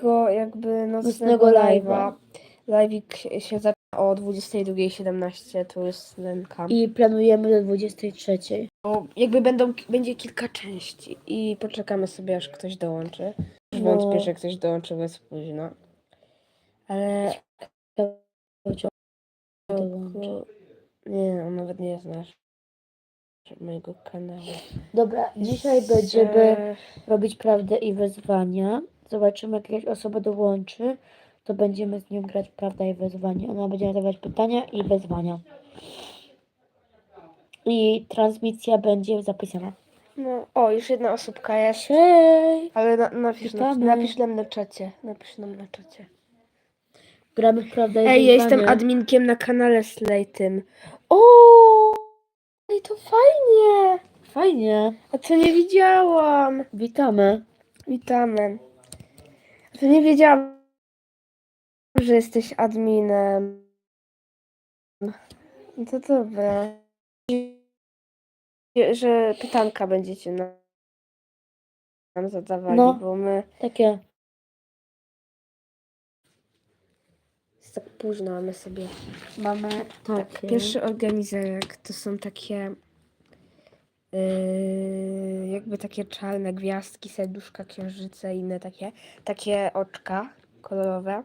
naszego jakby Nocnego live'a. live'a. Live'ik się zaczyna o 22.17, to jest Lenka. I planujemy do 23. Bo jakby będą, będzie kilka części i poczekamy sobie, aż ktoś dołączy. No. Wątpię, że ktoś dołączy bez późno. Ale Dołączy. nie, on nawet nie znasz mojego kanału. Dobra, dzisiaj będziemy robić prawdę i wyzwania. Zobaczymy, jak jakaś osoba dołączy, to będziemy z nią grać prawda i wyzwanie. Ona będzie zadawać pytania i wyzwania. I transmisja będzie zapisana. No, o, już jedna osóbka jest. Cześć! Ale na, napisz, nam, Witamy. napisz nam na czacie. Napisz nam na czacie. Gramy w prawdę i Ej, ja jestem adminkiem na kanale Slejtym. O! Ej, to fajnie! Fajnie. A co nie widziałam? Witamy. Witamy. To nie wiedziałam, że jesteś adminem. No to dobra. Że pytanka będziecie nam nam zadawali, No. bo my Takie. jest tak późno, a my sobie Mamy takie. Pierwszy organizerek to są takie yy, jakby takie czarne gwiazdki, serduszka, księżyce i inne takie, takie oczka kolorowe.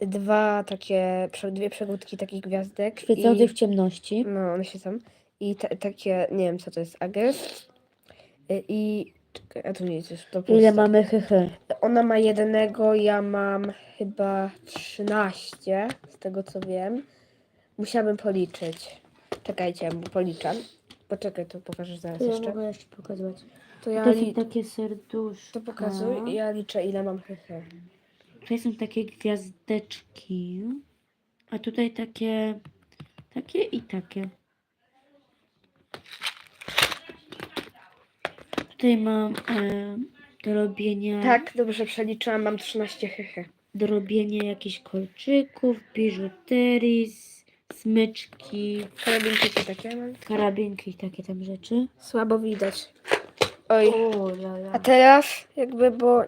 Dwa takie, prze- dwie przegródki takich gwiazdek. Świecące i, w ciemności. No, one się tam. I takie, nie wiem co to jest, agres. Yy, I, czekaj, a tu nie jest, to Ile puste. mamy hychy? Ona ma jednego, ja mam chyba 13, z tego co wiem. Musiałabym policzyć. Czekajcie, bo policzam. Poczekaj, to pokażę zaraz To ja jeszcze. mogę jeszcze pokazywać. To ja To li... są takie serduszka. to pokazuj i ja liczę ile mam hehe. Tutaj są takie gwiazdeczki. A tutaj takie. Takie i takie. Tutaj mam e, do robienia. Tak, dobrze przeliczyłam, mam 13 hehe. Do robienia jakichś kolczyków, biżuterii, smyczki, Karabinki takie mam? karabinki i takie tam rzeczy. Słabo widać. Oj. O, la, la. A teraz jakby, bo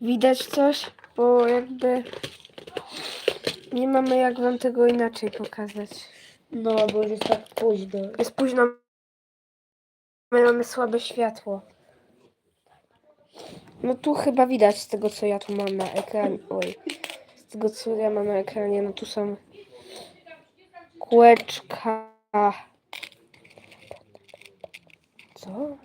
widać coś, bo jakby nie mamy jak wam tego inaczej pokazać. No, bo już jest tak późno. Jest późno. My mamy słabe światło. No tu chyba widać z tego co ja tu mam na ekranie. Oj. Z tego co ja mam na ekranie, no tu są kółeczka. Co?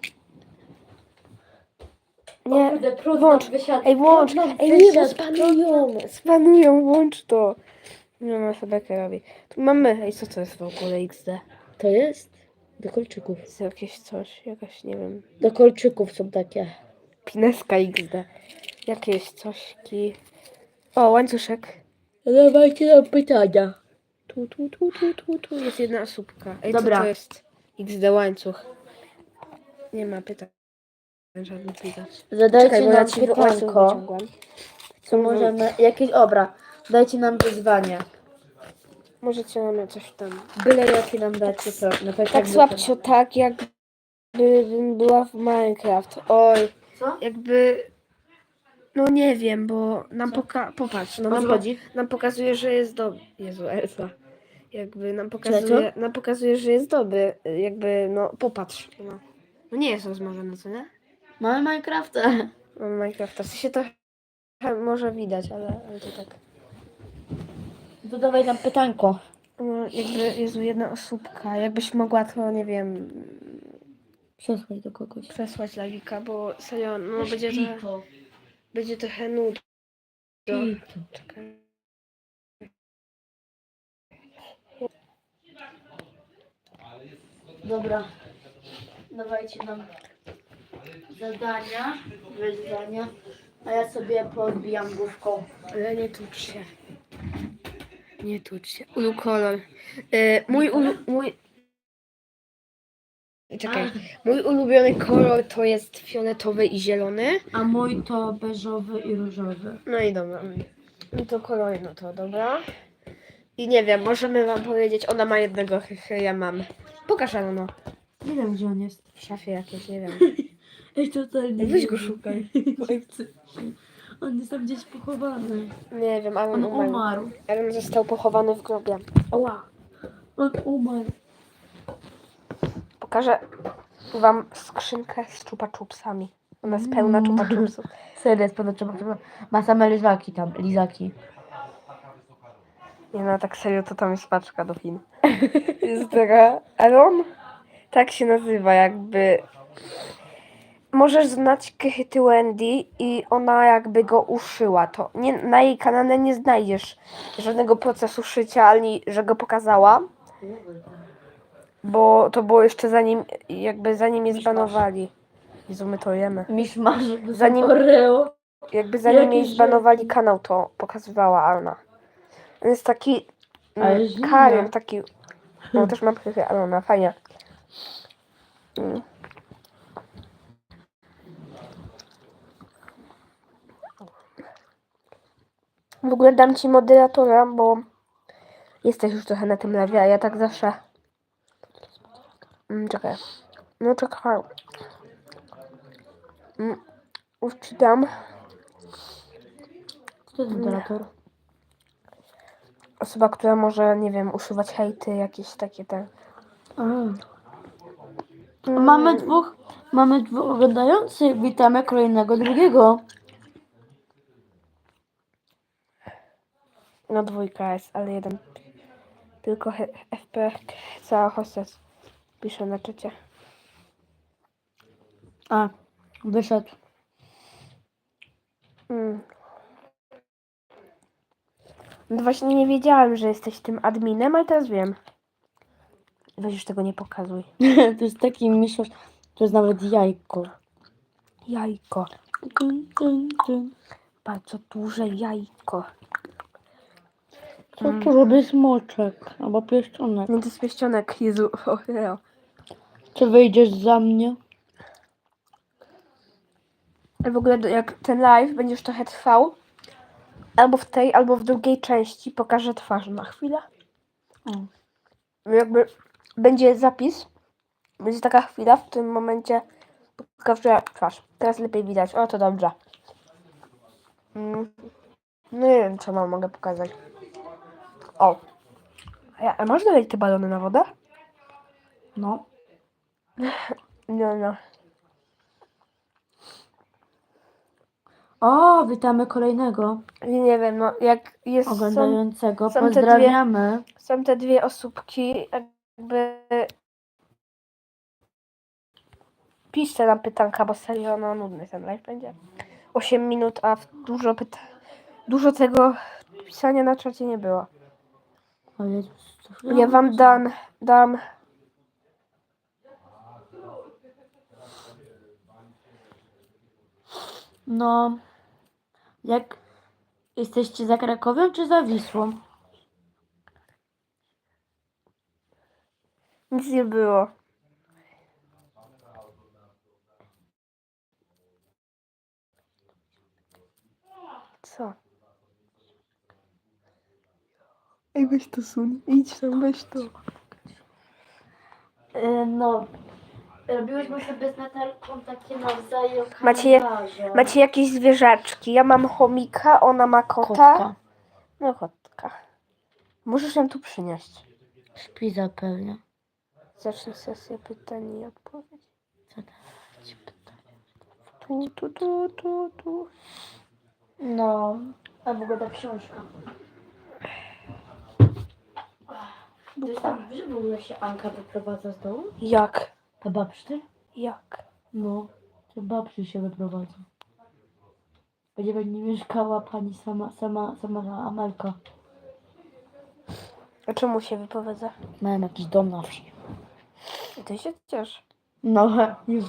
Nie. Włącz. Ej, włącz. Ej, nie, bo spanują. Spanują, włącz to. Nie ma sobie robi. Tu mamy. Ej, co to jest w ogóle XD? To jest? Do kolczyków. Jest jakieś coś, jakaś, nie wiem, Do kolczyków są takie. pineska XD. Jakieś cośki. O, łańcuszek. Dawajcie nam pytania. Tu, tu, tu, tu, tu, tu jest jedna osóbka. Ej, Dobra. co to jest? XD łańcuch. Nie ma pytań. Żadnych widać. Zadajcie Czekaj, bo ja nam ci łańcuch pytanko, wyciągłam. co możemy... Jakieś obra. Dajcie nam wyzwanie. Możecie nam coś tam. Byle jakie nam dacie, to na pewno Tak słabcio, tak jakbym była w Minecraft. Oj, Co? jakby... No nie wiem, bo nam poka... Popatrz, no O co nam, chodzi? nam pokazuje, że jest dobry. Jezu, Elfa. Jakby nam pokazuje, nam pokazuje, że jest dobry. Jakby, no popatrz. No, no nie jest rozmawiane, co nie? Mamy Minecrafta. Mam Minecrafta. W sensie to może widać, ale, ale to tak. To dawaj nam pytanko. No, jakby, Jezu, jedna osóbka. Jakbyś mogła to, nie wiem, Przesłaj do kogoś. przesłać lagika, bo serio, no będzie to, będzie trochę nudno. Czekaj. Dobra. Dawajcie nam zadania, wyzwania. A ja sobie podbijam główką. Ale nie tucz się. Nie tucz się. Ulu kolor. E, mój ulu, mój... Czekaj. Mój ulubiony kolor to jest fioletowy i zielony. A mój to beżowy i różowy. No i dobra. No to kolory, no to dobra. I nie wiem, możemy wam powiedzieć, ona ma jednego, ja mam. Pokaż no. Nie wiem gdzie on jest. W szafie jakieś, nie wiem. Ej, totalnie. Weź go szukaj. On jest tam gdzieś pochowany. Nie wiem, ale On umarł. umarł. Ale on został pochowany w grobie. Ała. On umarł. Pokażę wam skrzynkę z czupa-czupsami. Ona jest pełna Mm. czupa-czupsów. Serio, jest trzeba. trzeba- Ma same lizaki tam, lizaki. Nie no, tak serio, to tam jest paczka do Chin. Jest taka, ale on tak się nazywa, jakby... Możesz znać Kychyty Wendy i ona jakby go uszyła. To nie, na jej kanale nie znajdziesz żadnego procesu szycia, ani że go pokazała, bo to było jeszcze zanim, jakby zanim je zbanowali. Jezu, my to jemy. Zanim- Oreo. Jakby zanim jej zbanowali kanał, to pokazywała Arna. Jest taki Ale mm, zimno. Karen, taki. No też mam pychy, ale ona fajnie. Mm. W ogóle dam ci moderatora, bo jesteś już trochę na tym lewie, a ja tak zawsze. Mm, czekaj. No czekaj. Mm, już ci dam. Jest moderator? Osoba, która może, nie wiem, usuwać hejty, jakieś takie te. Mm. Mamy dwóch, mamy dwóch oglądających. Witamy kolejnego drugiego. No dwójka jest, ale jeden. Tylko he- FP cała hostes pisze na czacie. A, wyszedł. Mm. No właśnie nie wiedziałem, że jesteś tym adminem, ale teraz wiem. Weź już tego nie pokazuj. to jest taki miszosz. To jest nawet jajko. Jajko. Dun, dun, dun. Bardzo duże jajko. Co tu robię smoczek? Albo pieszczonek. Nie to jest pieścionek, Jezu. O, Leo. Czy wyjdziesz za mnie? Ale w ogóle do- jak ten live będziesz trochę trwał, albo w tej, albo w drugiej części pokażę twarz na chwilę. O. Jakby będzie zapis, będzie taka chwila, w tym momencie pokażę twarz. Teraz lepiej widać. O, to dobrze. Mm. No nie wiem, co mam mogę pokazać. O. A, a można leć te balony na wodę? No. No, no. O, witamy kolejnego Nie, wiem, no jak jest, są, oglądającego. są te dwie- Pozdrawiamy. są te dwie osóbki, jakby piszcie nam pytanka, bo serio, no nudny ten live będzie. 8 minut, a w- dużo pytań, dużo tego pisania na czacie nie było. O Jezus, co- Ja wam dam, dam No. Jak jesteście za Krakowem czy za Wisłą? nic nie było. Co? Ej, weź to sun. Idź tam, weź to. E, no. Robiłyśmy sobie z Natalką takie nawzajem Macie- kalendarze. Macie jakieś zwierzaczki? Ja mam chomika, ona ma kota. Kotka. No kotka. Możesz ją tu przynieść. Śpi zapewne. Zacznij sesję pytań i odpowiedzi. Zadawać pytania. Tu, tu, tu, tu, tu. No. A w ogóle ta książka. Wiesz, tam, że w ogóle się Anka wyprowadza z domu? Jak? Ta babszty? Jak? No. Ta babszy się wyprowadza. Będzie pewnie mieszkała pani sama, sama, sama Amelka. A czemu się wypowiedza? Mają jakiś dom na wsi. I ty się ciesz. No, już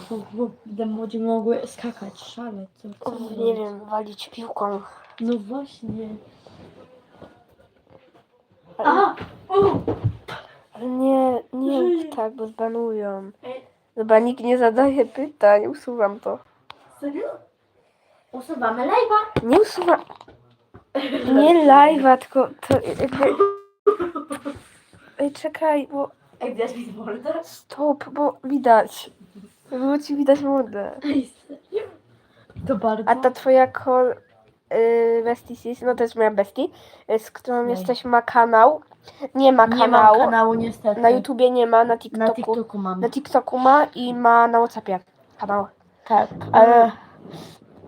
będę młodzi mogły skakać, szaleć. Co, co O, robić? nie wiem, walić piłką. No właśnie. Ale, A! O! ale nie, nie rób tak, bo zbanują. Ej, Chyba nikt nie zadaje pytań, usuwam to. serio? Usuwamy live'a. Nie usuwam. Nie live'a, tylko to jakby... Ej, czekaj, bo... Ej, wiesz mi mordę? Stop, bo widać. Było ci widać mordę. To bardzo. A ta twoja kol... Yy, bestie no to jest moja bestie, y, z którą Oj. jesteś, ma kanał. Nie ma nie kanału. mam kanału niestety. Na YouTubie nie ma, na TikToku. Na TikToku mam. Na TikToku ma i ma na Whatsappie kanał. Tak, ale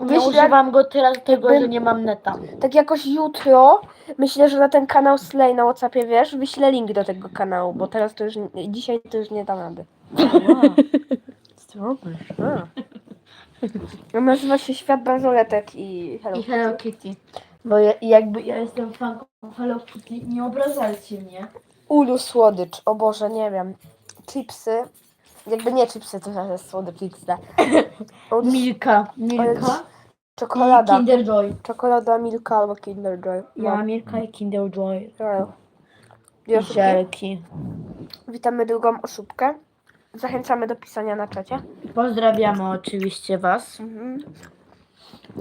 nie Wyślę- używam go tyle tego, że nie mam neta. Tak jakoś jutro, myślę, że na ten kanał Slay na Whatsappie, wiesz, wyślę link do tego kanału, bo teraz to już, nie- dzisiaj to już nie dam rady. Co robisz? On nazywa się Świat Bransoletek i Hello. I Hello Kitty. Bo ja, jakby ja jestem fanką Hello Kitty, nie obrażajcie mnie. Ulu słodycz, o Boże, nie wiem. Chipsy, jakby nie chipsy, to jest słodycz. Ulu, Milka. Milka. i czekolada. Kinder Joy. Czekolada, Milka albo Kinder Joy. Ja No. Milka i Kinder Joy. No. I Wiesz, żelki. Witamy drugą osóbkę. Zachęcamy do pisania na czacie. Pozdrawiamy oczywiście was.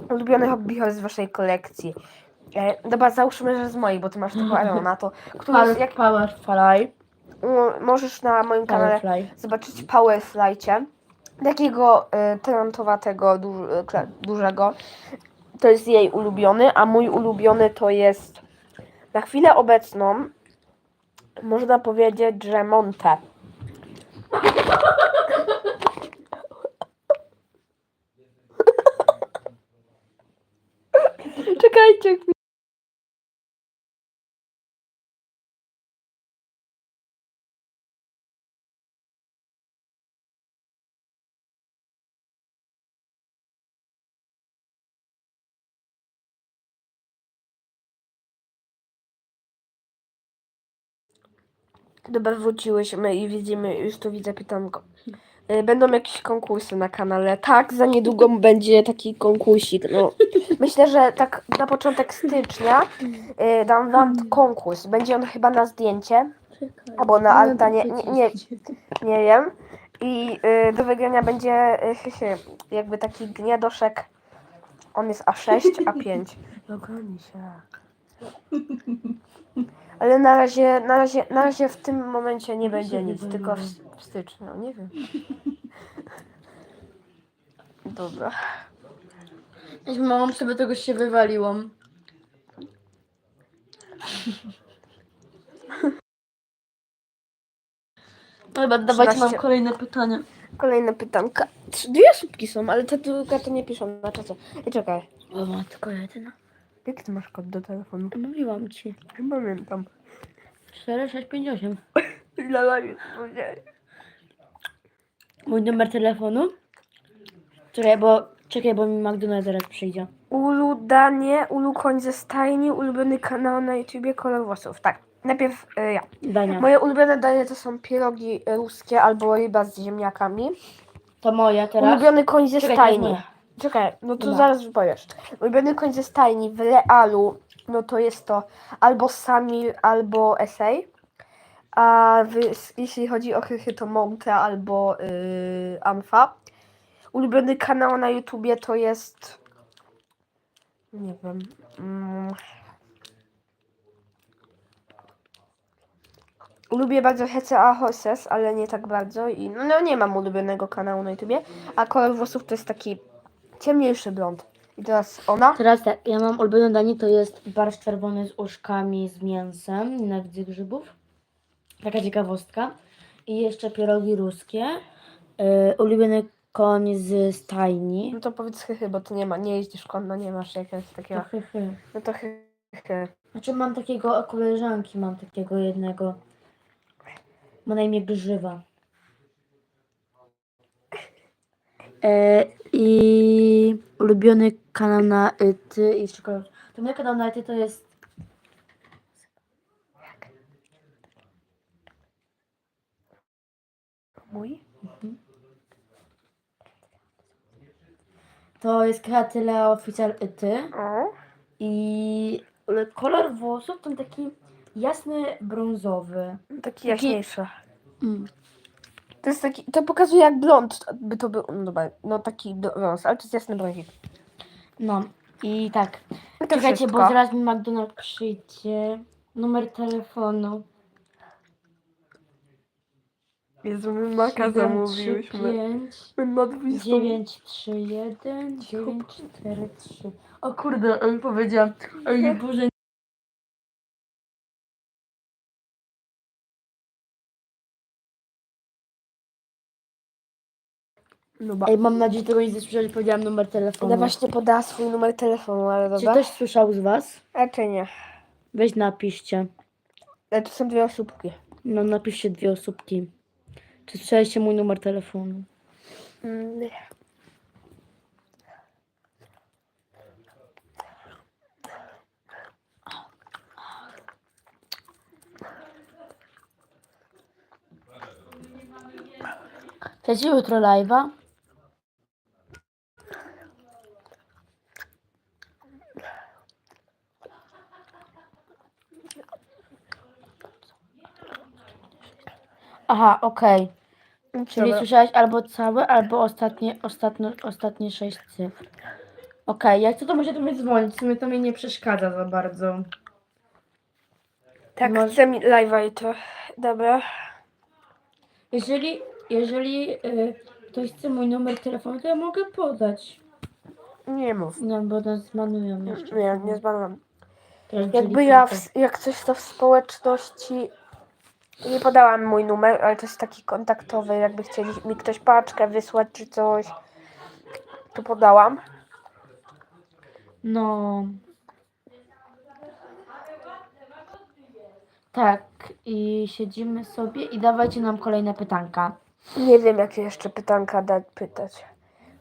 Ulubiony hobby z waszej kolekcji. E, dobra, załóżmy, że z mojej, bo ty masz tego Arona, to który jest, Power, jak, Powerfly. możesz na moim kanale Powerfly. zobaczyć Powerflycie. Takiego e, trantowatego, du, e, kla- dużego. To jest jej ulubiony, a mój ulubiony to jest na chwilę obecną można powiedzieć, że Monte. Czekajcie. Dobra, wróciłyśmy i widzimy, już tu widzę pytanko. Y, Będą jakieś konkursy na kanale. Tak, za niedługo będzie taki konkursik. No. Myślę, że tak na początek stycznia y, dam wam konkurs. Będzie on chyba na zdjęcie, albo na altanie, nie, nie, nie wiem. I y, do wygrania będzie y, hy, hy, jakby taki gniadoszek. On jest A6, A5. Dogoni się. Ale na razie, na razie, na razie w tym momencie nie będzie nic, tylko w, w styczniu, nie wiem. Dobra. Z mamą sobie tego się wywaliło. Dobra, dawajcie mam 13. kolejne pytanie. Kolejne pytanka. Trzy- Dwie słupki są, ale te druga to nie piszą na czacie. I czekaj. O matko jedyna. Jaki ty masz kod do telefonu? Mówiłam ci. Nie pamiętam. 4, 6, 5, 8. Ile lat jest? Mój numer telefonu? Czekaj, bo czekaj, bo mi McDonald's zaraz przyjdzie. Ulu Danie, Ulu Koń ze stajni, ulubiony kanał na YouTubie, kolor włosów. Tak, najpierw y, ja. Dania. Moje ulubione danie to są pierogi ruskie albo ryba z ziemniakami. To moja teraz. Ulubiony koń ze Czekaj, to jest stajni. moja. Czekaj, no to Dobra. zaraz wypowiesz. Ulubiony koń ze stajni w realu, no to jest to albo Samil, albo Essay. A wy, jeśli chodzi o chychy, to Monte albo yy, Anfa. Ulubiony kanał na YouTubie to jest... Nie wiem... Mm, Lubię bardzo HCA Horses, ale nie tak bardzo i no, no nie mam ulubionego kanału na YouTubie, a kolor włosów to jest taki ciemniejszy blond. I teraz ona. Teraz tak, ja mam ulubione danie, to jest barszcz czerwony z uszkami z mięsem, nienawidzę grzybów. Taka ciekawostka. I jeszcze pierogi ruskie. Yy, ulubiony koń z stajni. No to powiedz chychy, bo ty nie ma, nie jeździsz konno, nie masz jakiegoś takiego. Hy. No to chychy. Znaczy mam takiego, koleżanki mam takiego jednego. Ma na imię Grzywa. E, I ulubiony kanał na ty i jeszcze kolor. To mój kanał na ty to jest Mój? to jest Kreatylea Oficjal ty O. i kolor włosów to taki jasny brązowy. Taki jaśniejszy. Mm. To jest taki, to pokazuje jak blond by to był, no dobra, no taki brąz, ale to jest jasny brązik. No i tak. To Czekajcie, wszystko. bo zaraz mi McDonald's przyjdzie. Numer telefonu. Jezu, my maka zamówiłyśmy. 5, My na 20. 9, 3, 1, 9, 4, 3. O kurde, on powiedział, oj Boże. No ba. Ej, mam nadzieję, że tego nie słyszeli, powiedziałam numer telefonu. Ona właśnie podała swój numer telefonu, ale Czy dobra. ktoś słyszał z was? Raczej nie. Weź napiszcie. Ale to są dwie osóbki. No napiszcie dwie osóbki. Czy słyszeliście mój numer telefonu? Mm, nie. Chcecie jutro live'a? Aha, okej. Czyli Dobra. słyszałeś albo całe, albo ostatnie, ostatnie, ostatnie sześć cyfr. Okej, jak co to może do mnie dzwonić? W sumie to mi nie przeszkadza za bardzo. Tak, Może- chcę mi live'a jutro. Dobra. Jeżeli, jeżeli y, ktoś chce mój numer telefonu, to ja mogę podać. Nie mów. Nie, bo nas zmanują jeszcze. Nie, nie. Teraz Jakby ja, w, jak coś to w społeczności, nie podałam mój numer, ale to jest taki kontaktowy, jakby chcieli mi ktoś paczkę wysłać czy coś, to podałam. No. Tak, i siedzimy sobie i dawajcie nam kolejne pytanka. Nie wiem, jakie jeszcze pytanka dać, pytać.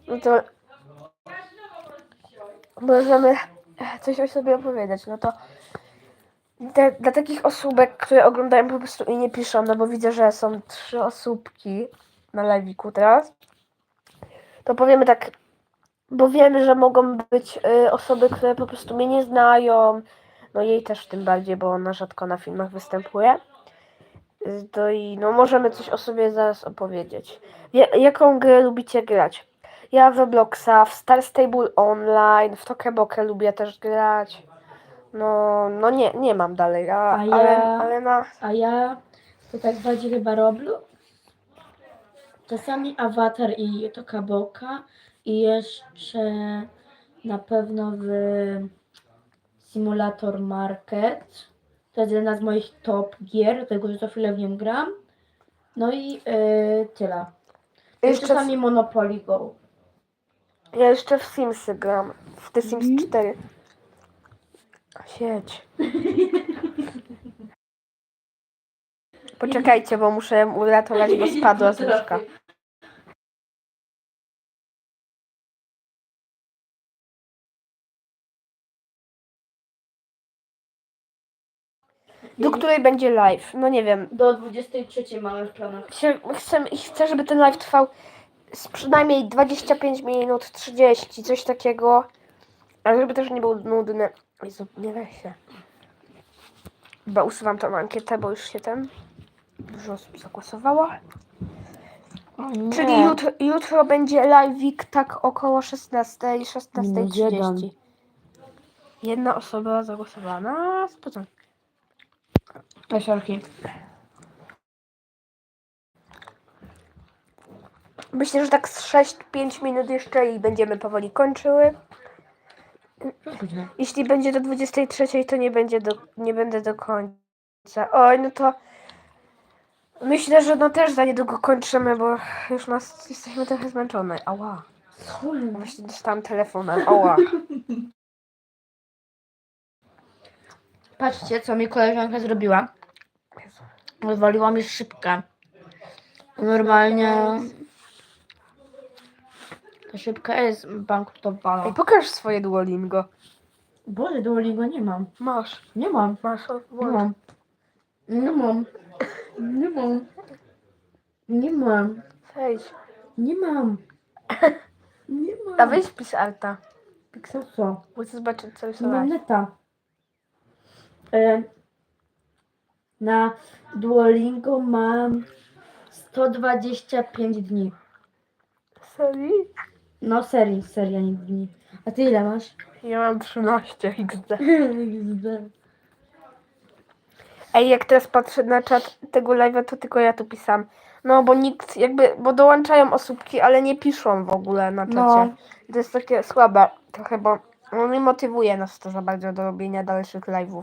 No to możemy coś o sobie opowiedzieć. No to dla, dla takich osóbek, które oglądają po prostu i nie piszą, no bo widzę, że są trzy osóbki na live'iku teraz, to powiemy tak, bo wiemy, że mogą być y, osoby, które po prostu mnie nie znają, no jej też tym bardziej, bo ona rzadko na filmach występuje. To i no możemy coś o sobie zaraz opowiedzieć. Ja, jaką grę lubicie grać? Ja w Robloxa, w Star Stable Online, w Tokebokę lubię też grać. No, no nie, nie mam dalej, a, A ja- ale, ale na... A ja to tak bardziej chyba Roblox. Czasami awatar i to kaboka. I jeszcze na pewno w Simulator Market. To jest jedna z moich top gier, dlatego że co chwilę w nią gram. No i yy, tyle. I Jeszcze w, czasami Monopoly Go. ja jeszcze w Simsy gram, w The Sims Mhm. 4. Sieć. Poczekajcie, bo muszę ją uratować, bo spadła z łóżka. Do której będzie live? No nie wiem. Do 23 mamy w planach. Chcę, chcę, chcę, żeby ten live trwał z przynajmniej 25 minut, 30, coś takiego. Ale żeby też nie był nudny. Jezu, nie weź się. Chyba usuwam tą ankietę, bo już się ten dużo osób zagłosowało. Czyli jutro, jutro będzie live'ik tak około 16, Minus 16.30. jeden. Jedna osoba zagłosowała na spocon. Kasiarki. Myślę, że tak z 6-5 minut jeszcze i będziemy powoli kończyły. Jeśli będzie do 23, to nie będzie do, nie będę do końca. Oj, no to myślę, że no też za niedługo kończymy, bo już nas jesteśmy trochę zmęczone. Ała. Właśnie dostałam telefonem. Ała. Patrzcie, co mi koleżanka zrobiła. Jezu. Odwaliła mi szybkę. Normalnie. Szybka jest bankrutowana. Ej, pokaż swoje Duolingo. Boże, Duolingo nie mam. Masz. Nie mam. Masz. o, Nie mam. Nie mam. Nie mam. Nie mam. Wejdź. Nie mam. Nie mam. A weź pisz Arta. Co co? Bo chcę zobaczyć, co Nie mam rysowałaś. neta. E, na Duolingo mam 125 dni. Serii? No serii, seria nie dni. A ty ile masz? Ja mam 13 XD. XD. Ej, jak teraz patrzę na czat tego live'a, to tylko ja tu pisałam. No, bo nikt jakby, bo dołączają osóbki, ale nie piszą w ogóle na czacie. No. To jest takie słabe trochę, bo no, nie motywuje nas to za bardzo do robienia dalszych live'ów.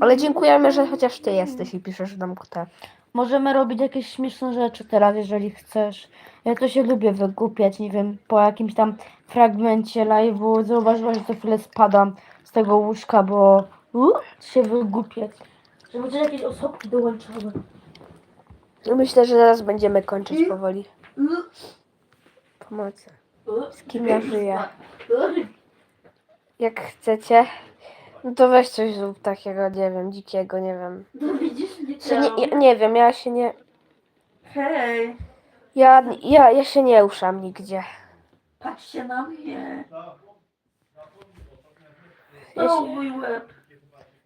Ale dziękujemy, że chociaż ty jesteś i piszesz nam te. Możemy robić jakieś śmieszne rzeczy teraz, jeżeli chcesz. Ja to się lubię wygłupiać, nie wiem, po jakimś tam fragmencie live'u zauważyłaś, że co chwilę spadam z tego łóżka, bo uh, się wygłupiać. Żeby chociaż jakieś osobki dołączały. Myślę, że zaraz będziemy kończyć powoli. Pomocy. Z kim ja żyję? Jak chcecie, no to weź coś zrób takiego, nie wiem, dzikiego, nie wiem. No widzisz, nie Czy nie, ja, nie wiem, ja się nie. Hej, Ja, ja, ja się nie ruszam nigdzie. patrzcie na mnie. Ja się, mój łeb.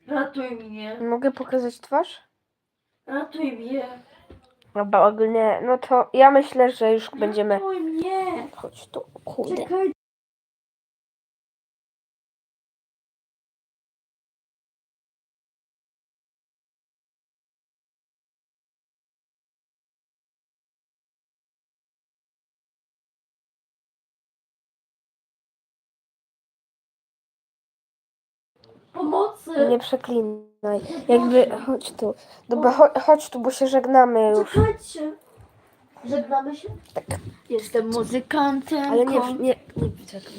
Ratuj mnie. mogę pokazać twarz? Ratuj mnie. Dobra, ogólnie, no to ja myślę, że już będziemy. Ratuj mnie. Chodź tu, kurde. Czekaj. Pomocy. Nie przeklinaj. Jakby, chodź tu. Dobra, chodź, chodź tu, bo się żegnamy już. Czekajcie. Żegnamy się? Tak. Jestem muzykantem. Ale nie, nie, nie czekaj.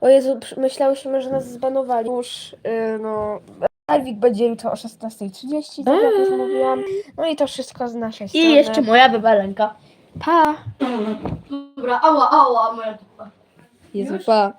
O Jezu, przy- myślałyśmy, że nas zbanowali. Już, yy, no... Alwik będzie jutro o 16.30, tak jak już mówiłam. No i to wszystko z naszej strony. I jeszcze moja bebelenka. Pa! Dobra, ała, ała, moja dupa. Jezu, pa.